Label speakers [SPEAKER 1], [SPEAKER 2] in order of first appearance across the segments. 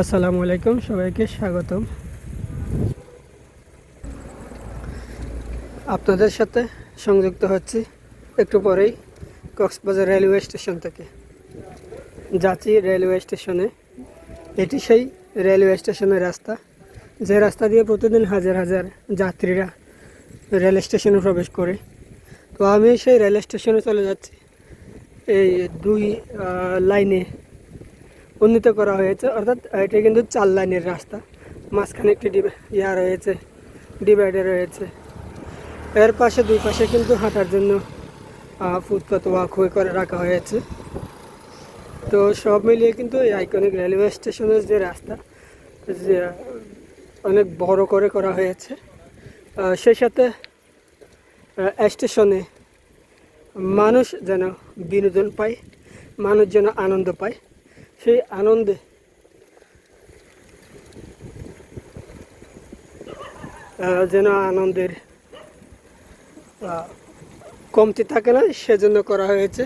[SPEAKER 1] আসসালামু আলাইকুম, সবাইকে স্বাগতম। আপনাদের সাথে সংযুক্ত হচ্ছি একটু পরেই কক্সবাজার রেলওয়ে স্টেশন থেকে। যাচ্ছি রেলওয়ে স্টেশনে। এটি সেই রেলওয়ে স্টেশনের রাস্তা। যে রাস্তা দিয়ে প্রতিদিন হাজার হাজার যাত্রীরা রেল স্টেশনে প্রবেশ করে। তো আমি সেই রেল স্টেশনে চলে যাচ্ছি। এই দুই লাইনে উন্নীত করা হয়েছে, অর্থাৎ এটা কিন্তু চার লাইনের রাস্তা। মাঝখানে একটি ইয়া রয়েছে ডিভাইডার রয়েছে। এর পাশে দুই পাশে কিন্তু হাঁটার জন্য ফুটপাত ওয়াকওয়ে করে রাখা হয়েছে। তো সব মিলিয়ে কিন্তু এই আইকনিক রেলওয়ে স্টেশনের যে রাস্তা, যে, অনেক বড় করে করা হয়েছে সেই সাথে স্টেশনে মানুষ যেন বিনোদন পায়, মানুষ যেন আনন্দ পায়। সেই আনন্দে। যেন আনন্দের কমতি থাকে না, সেজন্য করা হয়েছে।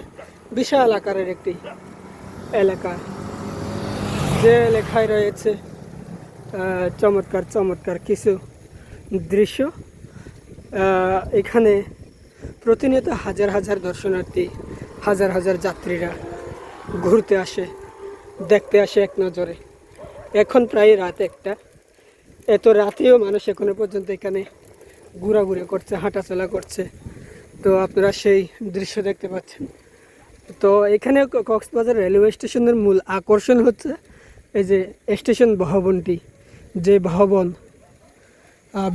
[SPEAKER 1] বিশাল আকারের একটি এলাকা। যে এলাকায় রয়েছে চমৎকার চমৎকার কিছু দৃশ্য। এখানে প্রতিনিয়ত হাজার হাজার দর্শনার্থী, হাজার হাজার যাত্রীরা ঘুরতে আসে। দেখতে আসে এক নজরে। এখন প্রায় রাত একটা। এত রাতেও মানুষ এখনও পর্যন্ত এখানে ঘোরাঘুরি করছে, হাঁটাচলা করছে। তো আপনারা সেই দৃশ্য দেখতে পাচ্ছেন। তো এখানে কক্সবাজার রেলওয়ে স্টেশনের মূল আকর্ষণ হচ্ছে এই যে স্টেশন ভবনটি, যে ভবন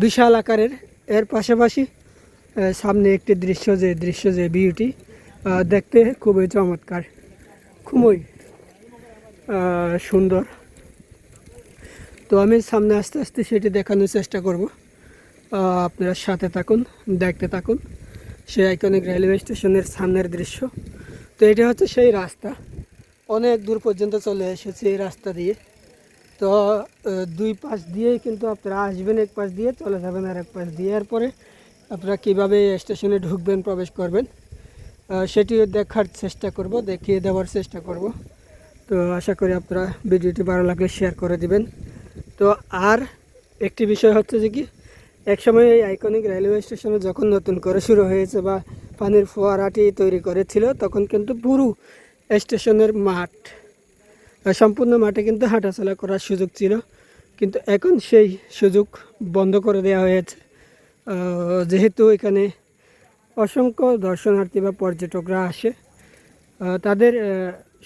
[SPEAKER 1] বিশাল আকারের। এর পাশাপাশি সামনে একটি দৃশ্য, যে দৃশ্য, যে বিউটি দেখতে খুবই চমৎকার। খুবই সুন্দর। তো আমি সামনে আস্তে আস্তে সেটি দেখানোর চেষ্টা করব। আপনারা সাথে থাকুন, দেখতে থাকুন। সেই আইকনিক রেলওয়ে স্টেশনের সামনের দৃশ্য। তো এটা হচ্ছে সেই রাস্তা। অনেক দূর পর্যন্ত চলে এসেছে এই রাস্তা দিয়ে। তো দুই পাশ দিয়েই কিন্তু আপনারা আসবেন, এক পাশ দিয়ে চলে যাবেন আর এক পাশ দিয়ে। এরপরে আপনারা কীভাবে স্টেশনে ঢুকবেন, প্রবেশ করবেন সেটি দেখার চেষ্টা করব, দেখিয়ে দেওয়ার চেষ্টা করব। তো আশা করি আপনারা ভিডিওটি ভালো লাগলে শেয়ার করে দিবেন। তো আর একটি বিষয় হচ্ছে যে কি, একসময় এই আইকনিক রেলওয়ে স্টেশনে যখন নতুন করে শুরু হয়েছে বা পানির ফোয়ারাটি তৈরি করেছিল, তখন কিন্তু পুরো স্টেশনের মাঠ সম্পূর্ণ মাঠে কিন্তু হাঁটাচলা করার সুযোগ ছিল। কিন্তু এখন সেই সুযোগ বন্ধ করে দেওয়া হয়েছে। যেহেতু এখানে অসংখ্য দর্শনার্থী বা পর্যটকরা আসে তাদের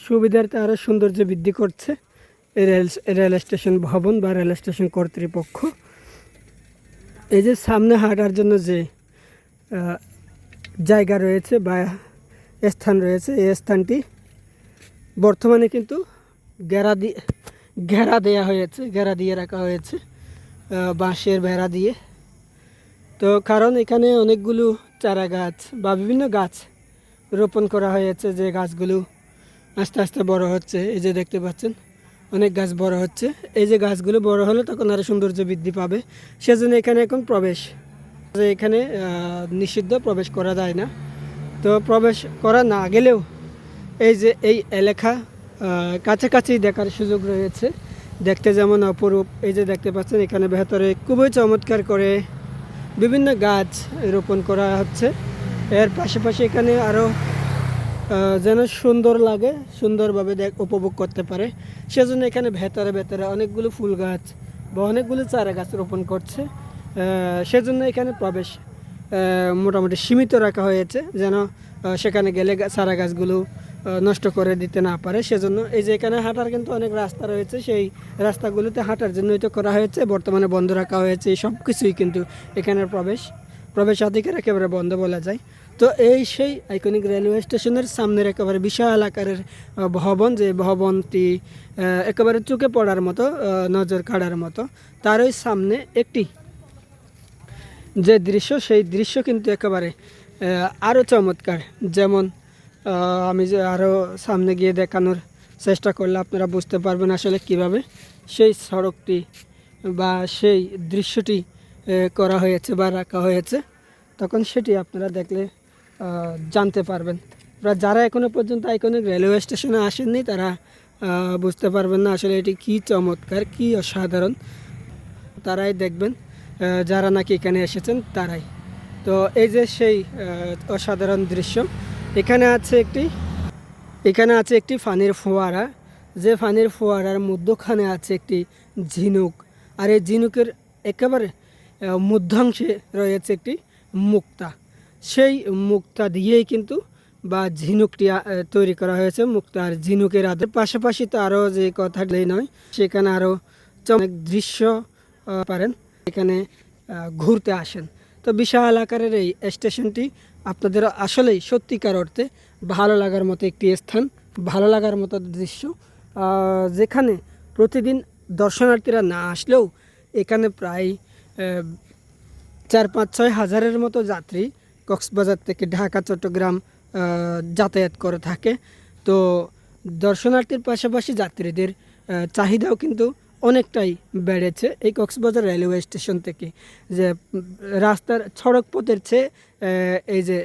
[SPEAKER 1] সুবিধার্থে আরও সৌন্দর্য বৃদ্ধি করছে। রেল রেল স্টেশন ভবন বা রেল স্টেশন কর্তৃপক্ষ। এই যে সামনে হাঁটার জন্য যে জায়গা রয়েছে বা স্থান রয়েছে, এই স্থানটি বর্তমানে কিন্তু ঘেরা দিয়ে ঘেরা দেওয়া হয়েছে, ঘেরা দিয়ে রাখা হয়েছে বাঁশের বেড়া দিয়ে। তো কারণ এখানে অনেকগুলো চারা গাছ বা বিভিন্ন গাছ রোপণ করা হয়েছে, যে গাছগুলো আস্তে আস্তে বড় হচ্ছে। এই যে দেখতে পাচ্ছেন, অনেক গাছ বড় হচ্ছে। এই যে গাছগুলো বড় হলে, তখন আরও সৌন্দর্য বৃদ্ধি পাবে। সেজন্য এখানে এখন প্রবেশ। যে এখানে নিষিদ্ধ প্রবেশ করা যায় না। তো প্রবেশ করা না গেলেও এই যে এই এলাকা কাছাকাছি দেখার সুযোগ রয়েছে। দেখতে যেমন অপরূপ। এই যে দেখতে পাচ্ছেন, এখানে ভেতরে খুবই চমৎকার করে বিভিন্ন গাছ রোপণ করা হচ্ছে। এর পাশাপাশি এখানে আরও যেন সুন্দর লাগে, সুন্দরভাবে দেখ, উপভোগ করতে পারে। সেজন্য এখানে ভেতরে ভেতরে অনেকগুলো ফুল গাছ বা অনেকগুলো চারা গাছ রোপণ করছে। সেজন্য এখানে প্রবেশ মোটামুটি সীমিত রাখা হয়েছে, যেন সেখানে গেলে চারা গাছগুলো নষ্ট করে দিতে না পারে। সেজন্য এই যে এখানে হাঁটার কিন্তু অনেক রাস্তা রয়েছে, সেই রাস্তাগুলোতে হাঁটার জন্যই তো করা হয়েছে, বর্তমানে বন্ধ রাখা হয়েছে সব কিছুই কিন্তু এখানের প্রবেশ, প্রবেশাধিকার একেবারে বন্ধ বলা যায়। তো এই সেই আইকনিক রেলওয়ে স্টেশনের সামনের একেবারে বিশাল আকারের ভবন, যে ভবনটি একেবারে চোখে পড়ার মতো নজর কাড়ার মতো তারই সামনে একটি যে দৃশ্য, সেই দৃশ্য কিন্তু একেবারে আরও চমৎকার। যেমন আমি যে আরও সামনে গিয়ে দেখানোর চেষ্টা করলে আপনারা বুঝতে পারবেন আসলে কীভাবে সেই সড়কটি বা সেই দৃশ্যটি করা হয়েছে বা রাখা হয়েছে। তখন সেটি আপনারা দেখলে জানতে পারবেন। আপনারা যারা এখনও পর্যন্ত আইকনিক রেলওয়ে স্টেশনে আসেননি, তারা বুঝতে পারবেন না আসলে এটি কী চমৎকার, কী অসাধারণ। তারাই দেখবেন যারা নাকি এখানে এসেছেন, তারাই। তো এই যে সেই অসাধারণ দৃশ্য, এখানে আছে একটি, এখানে আছে একটি ফানির ফোয়ারা। যে ফানির ফোয়ারার মধ্যখানে আছে একটি ঝিনুক। আর এই ঝিনুকের একেবারে মধ্যাংশে রয়েছে একটি মুক্তা। সেই মুক্তা দিয়েই কিন্তু বা ঝিনুকটি তৈরি করা হয়েছে মুক্তা আর ঝিনুকের আদের। পাশাপাশি তো আরও যে কথাটাই নয়, সেখানে আরও অনেক দৃশ্য পারেন, এখানে ঘুরতে আসেন। তো বিশাল আকারের এই স্টেশনটি আপনাদের আসলেই সত্যিকার অর্থে ভালো লাগার মতো একটি স্থান, ভালো লাগার মতো দৃশ্য। যেখানে প্রতিদিন দর্শনার্থীরা না আসলেও এখানে প্রায় চার পাঁচ ছয় হাজারের মতো যাত্রী কক্সবাজার থেকে ঢাকা, চট্টগ্রাম যাতায়াত করে থাকে। তো দর্শনার্থীর পাশাপাশি যাত্রীদের চাহিদাও কিন্তু অনেকটাই বেড়েছে এই কক্সবাজার রেলওয়ে স্টেশন থেকে। যে রাস্তার সড়ক পথের চেয়ে এই যে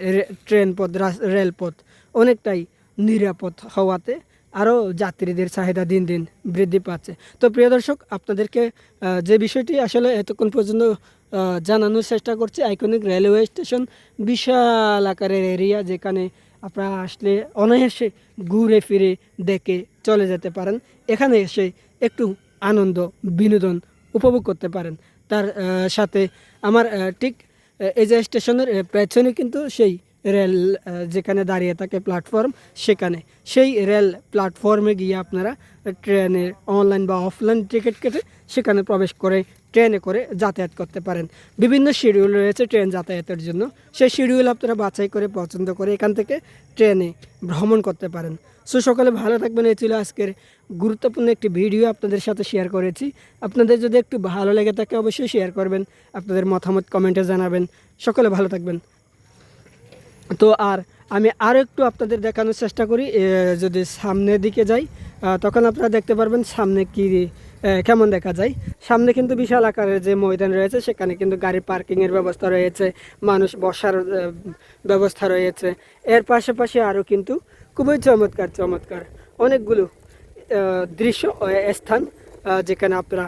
[SPEAKER 1] ট্রেন পথ রেলপথ অনেকটাই নিরাপদ হওয়াতে আরও যাত্রীদের চাহিদা দিন দিন বৃদ্ধি পাচ্ছে। তো প্রিয় দর্শক, আপনাদেরকে যে বিষয়টি আসলে এতক্ষণ পর্যন্ত জানানোর চেষ্টা করছি। আইকনিক রেলওয়ে স্টেশন বিশাল আকারের এরিয়া যেখানে আপনারা আসলে অনায়াসে ঘুরে ফিরে দেখে চলে যেতে পারেন। এখানে এসে একটু আনন্দ, বিনোদন উপভোগ করতে পারেন। তার সাথে আমার ঠিক এই যে স্টেশনের পেছনে কিন্তু সেই রেল যেখানে দাঁড়িয়ে থাকে প্ল্যাটফর্ম সেখানে। সেই রেল প্ল্যাটফর্মে গিয়ে আপনারা ট্রেনের অনলাইন বা অফলাইন টিকিট কেটে সেখানে প্রবেশ করে, ট্রেনে করে যাতায়াত করতে পারেন। বিভিন্ন শিডিউল রয়েছে ট্রেন যাতায়াতের জন্য। সেই শিডিউল আপনারা বাছাই করে, পছন্দ করে এখান থেকে ট্রেনে ভ্রমণ করতে পারেন। সো, সকালে ভালো থাকবেন। এই ছিল আজকের গুরুত্বপূর্ণ একটি ভিডিও আপনাদের সাথে শেয়ার করেছি। আপনাদের যদি একটু ভালো লেগে থাকে, অবশ্যই শেয়ার করবেন। আপনাদের মতামত কমেন্টে জানাবেন। সকলে ভালো থাকবেন। তো আর আমি আরও একটু আপনাদের দেখানোর চেষ্টা করি যদি সামনের দিকে যাই তখন আপনারা দেখতে পারবেন সামনে কি কেমন দেখা যায়। সামনে কিন্তু বিশাল আকারের যে ময়দান রয়েছে, সেখানে কিন্তু গাড়ি পার্কিংয়ের ব্যবস্থা রয়েছে, মানুষ বসার ব্যবস্থা রয়েছে। এর পাশাপাশি আরও কিন্তু খুবই চমৎকার চমৎকার অনেকগুলো দৃশ্য স্থান যেখানে আপনারা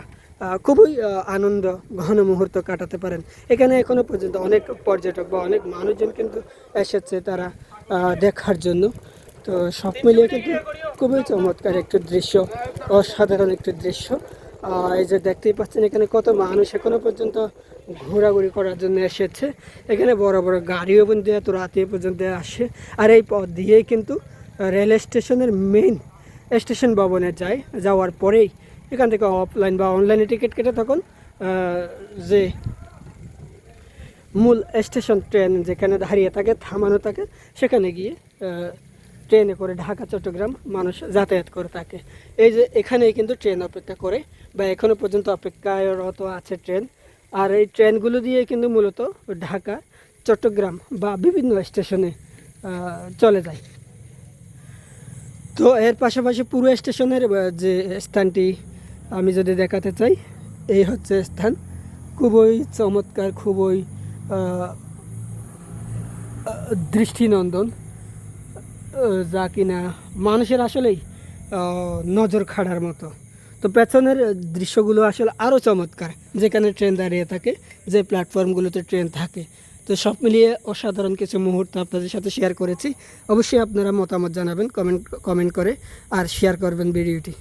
[SPEAKER 1] খুবই আনন্দ ঘন মুহূর্ত কাটাতে পারেন। এখানে এখনও পর্যন্ত অনেক পর্যটক বা অনেক মানুষজন কিন্তু এসেছে তারা দেখার জন্য। তো সব মিলিয়ে কিন্তু খুবই চমৎকার একটি দৃশ্য, অসাধারণ একটি দৃশ্য। এই যে দেখতেই পাচ্ছেন এখানে কত মানুষ এখনও পর্যন্ত ঘোরাঘুরি করার জন্য এসেছে। এখানে বড় বড় গাড়িও কিন্তু এত রাতে পর্যন্ত আসে। আর এই পথ দিয়েই কিন্তু রেল স্টেশনের মেইন স্টেশন ভবনে যায়। যাওয়ার পরেই এখান থেকে অফলাইন বা অনলাইনে টিকিট কেটে তখন যে মূল স্টেশন ট্রেন যেখানে দাঁড়িয়ে থাকে, থামানো থাকে, সেখানে গিয়ে ট্রেনে করে ঢাকা, চট্টগ্রাম মানুষ যাতায়াত করে থাকে। এই যে এখানেই কিন্তু ট্রেন অপেক্ষা করে বা এখনও পর্যন্ত অপেক্ষারত আছে ট্রেন আর এই ট্রেনগুলো দিয়ে কিন্তু মূলত ঢাকা, চট্টগ্রাম বা বিভিন্ন স্টেশনে চলে যায়। তো এর পাশাপাশি পুরো স্টেশনের যে স্থানটি আমি যদি দেখাতে চাই, এই হচ্ছে স্থান। খুবই চমৎকার, খুবই দৃষ্টিনন্দন যা কিনা মানুষের আসলেই নজর খাড়ার মতো। তো পেছনের দৃশ্যগুলো আসলে আরও চমৎকার, যেখানে ট্রেন দাঁড়িয়ে থাকে, যে প্ল্যাটফর্মগুলোতে ট্রেন থাকে। তো সব মিলিয়ে অসাধারণ কিছু মুহূর্ত আপনাদের সাথে শেয়ার করেছি। অবশ্যই আপনারা মতামত জানাবেন কমেন্ট কমেন্ট করে, আর শেয়ার করবেন ভিডিওটি।